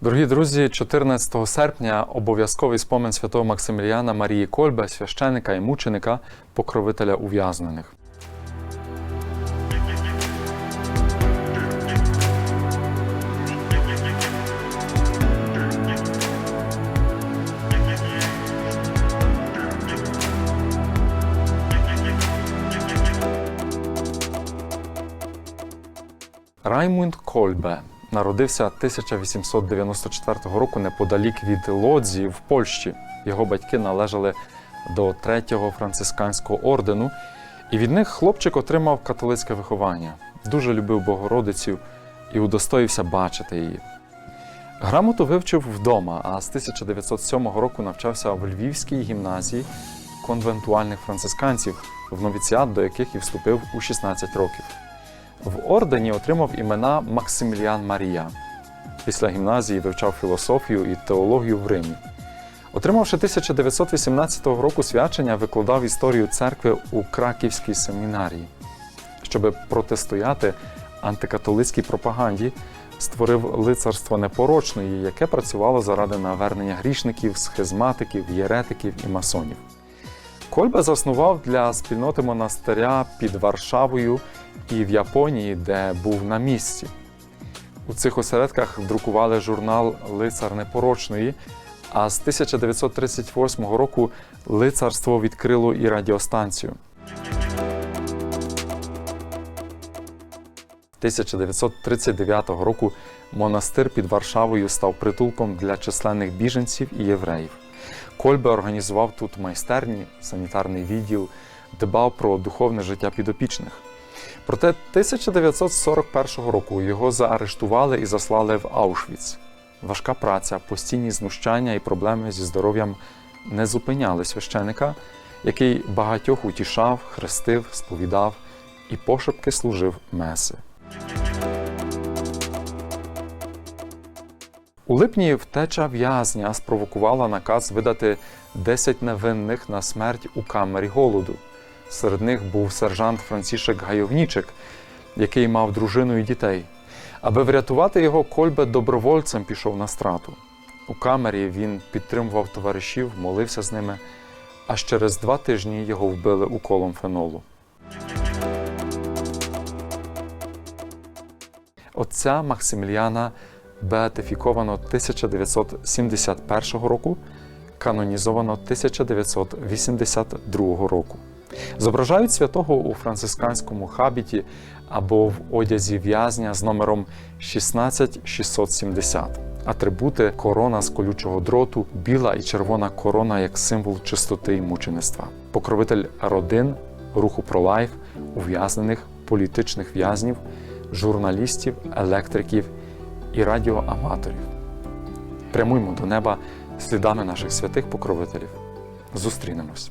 Дорогі друзі, 14 серпня обов'язковий спомин святого Максиміліана Марії Кольбе, священика і мученика, покровителя ув'язнених. Раймунд Кольбе народився 1894 року неподалік від Лодзі в Польщі. Його батьки належали до третього францисканського ордену, і від них хлопчик отримав католицьке виховання. Дуже любив Богородицю і удостоївся бачити її. Грамоту вивчив вдома, а з 1907 року навчався в Львівській гімназії конвентуальних францисканців, в новіціат до яких і вступив у 16 років. В ордені отримав імена Максиміліан Марія. Після гімназії вивчав філософію і теологію в Римі. Отримавши 1918 року свячення, викладав історію церкви у Краківській семінарії. Щоб протистояти антикатолицькій пропаганді, створив лицарство непорочної, яке працювало заради навернення грішників, схизматиків, єретиків і масонів. Кольба заснував для спільноти монастиря під Варшавою і в Японії, де був на місці. У цих осередках друкували журнал Лицар Непорочної, а з 1938 року лицарство відкрило і радіостанцію. 1939 року монастир під Варшавою став притулком для численних біженців і євреїв. Кольбе організував тут майстерні, санітарний відділ, дбав про духовне життя підопічних. Проте 1941 року його заарештували і заслали в Аушвіц. Важка праця, постійні знущання і проблеми зі здоров'ям не зупиняли священика, який багатьох утішав, хрестив, сповідав і пошепки служив меси. У липні втеча в'язня спровокувала наказ видати 10 невинних на смерть у камері голоду. Серед них був сержант Францішек Гайовнічик, який мав дружину і дітей. Аби врятувати його, Кольбе добровольцем пішов на страту. У камері він підтримував товаришів, молився з ними, аж через два тижні його вбили уколом фенолу. Отця Максиміліана беатифіковано 1971 року, канонізовано 1982 року. Зображають святого у францисканському хабіті або в одязі в'язня з номером 16670. Атрибути корона з колючого дроту, біла і червона корона як символ чистоти і мучеництва, покровитель родин, руху пролайф, ув'язнених, політичних в'язнів, журналістів, електриків і радіоаматорів. Прямуймо до неба слідами наших святих покровителів. Зустрінемось.